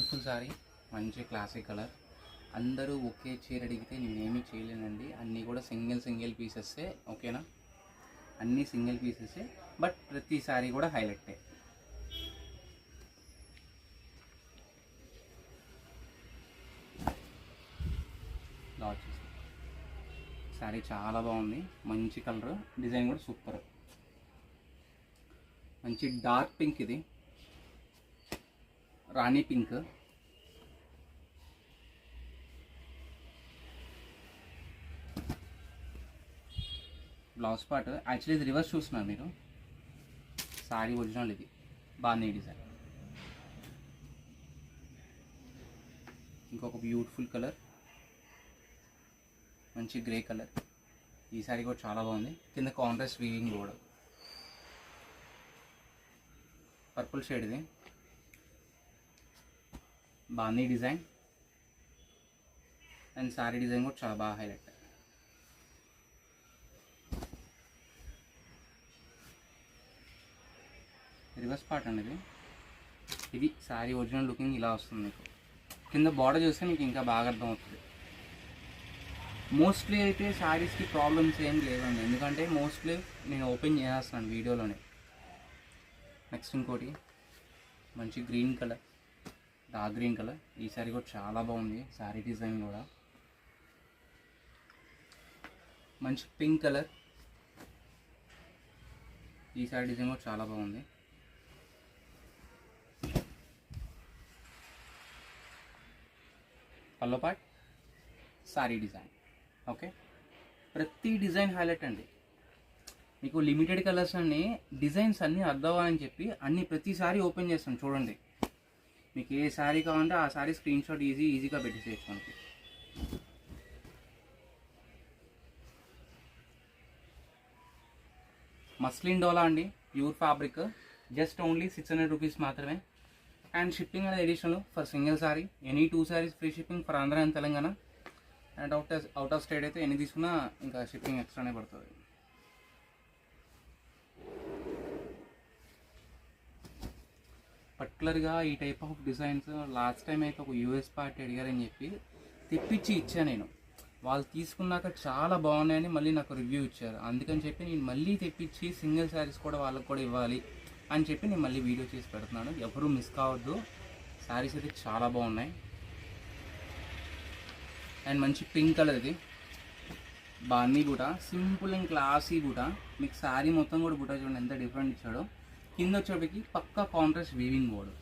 Beautiful sari మంచి classic colour అందరూ ఒకే చీర అడిగితే నేనేమీ చేయలేనండి. అన్నీ కూడా సింగిల్ సింగిల్ పీసెస్సే ఓకేనా అన్నీ సింగిల్ పీసెసే బట్ ప్రతి సారీ కూడా హైలైటే ఇలా శారీ చాలా బాగుంది. మంచి కలర్ డిజైన్ కూడా సూపర్ మంచి డార్క్ పింక్ ఇది. రాణి పింక్. Blouse part. యాక్చువల్లీ ఇది రివర్స్ చూస్తున్నారు మీరు. సారీ ఒరిజినల్ ఇది. బాగుంది డిజైన్ ఇంకొక బ్యూటిఫుల్ కలర్ మంచి గ్రే కలర్ ఈ సారీ కూడా చాలా బాగుంది. కింద కాంట్రాస్ట్ వీవింగ్ కూడా. పర్పుల్ షేడ్ ఇది. బాగుంది డిజైన్. అండ్ శారీ డిజైన్ కూడా చాలా బాగా హైలైట్. రివర్స్ పార్ట్ అండి ఇది. ఇది శారీ ఒరిజినల్ లుకింగ్ ఇలా వస్తుంది మీకు. కింద బార్డర్ చూస్తే మీకు ఇంకా బాగా అర్థమవుతుంది. మోస్ట్లీ అయితే శారీస్కి ప్రాబ్లమ్స్ ఏం లేవండి. ఎందుకంటే మోస్ట్లీ నేను ఓపెన్ చేసేస్తున్నాను వీడియోలోనే. నెక్స్ట్ ఇంకోటి. మంచి green colour. Dark green colour. ఈ సారీ కూడా చాలా బాగుంది. శారీ డిజైన్ కూడా. మంచి పింక్ కలర్. ఈ సారీ డిజైన్ కూడా చాలా బాగుంది. Pallu part sari design. Okay? ప్రతి డిజైన్ హైలైట్ అండి. మీకు లిమిటెడ్ కలర్స్ అన్ని డిజైన్స్ అన్నీ అర్థం చెప్పి అన్ని ప్రతిసారి ఓపెన్ చేస్తాం చూడండి. మీకు ఏ శారీ కావాలంటే ఆ శారీ స్క్రీన్ షాట్ ఈజీ ఈజీగా పెట్టేసేయచ్చు మనకి మస్లిన్ డోలా అండి pure fabric. Just only six hundred rupees మాత్రమే. అండ్ షిప్పింగ్ అనేది additional for single sari any two saris free shipping for Andhra and Telangana and out out of state అయితే ఎన్ని తీసుకున్నా ఇంకా షిప్పింగ్ ఎక్స్ట్రానే పడుతుంది. పర్టికులర్గా ఈ type of designs last time అయితే ఒక యూఎస్ పార్టీ అడిగారని చెప్పి తెప్పించి ఇచ్చా నేను. వాళ్ళు తీసుకున్నాక చాలా బాగున్నాయని మళ్ళీ నాకు రివ్యూ ఇచ్చారు. అందుకని చెప్పి నేను మళ్ళీ తెప్పించి సింగిల్ శారీస్ కూడా వాళ్ళకి కూడా ఇవ్వాలి అని చెప్పి నేను మళ్ళీ వీడియో చేసి పెడుతున్నాను. ఎవరూ మిస్ కావద్దు. శారీస్ అయితే చాలా బాగున్నాయి. అండ్ మంచి పింక్ కలర్ ఇది. బాన్నీ కూడా సింపుల్ అండ్ క్లాసీ కూడా మీకు శారీ మొత్తం కూడా బుటా చూడండి ఎంత డిఫరెంట్ ఇచ్చాడో. కింద వచ్చేటికి పక్కా కాంట్రాస్ట్ వీవింగ్ బోర్డు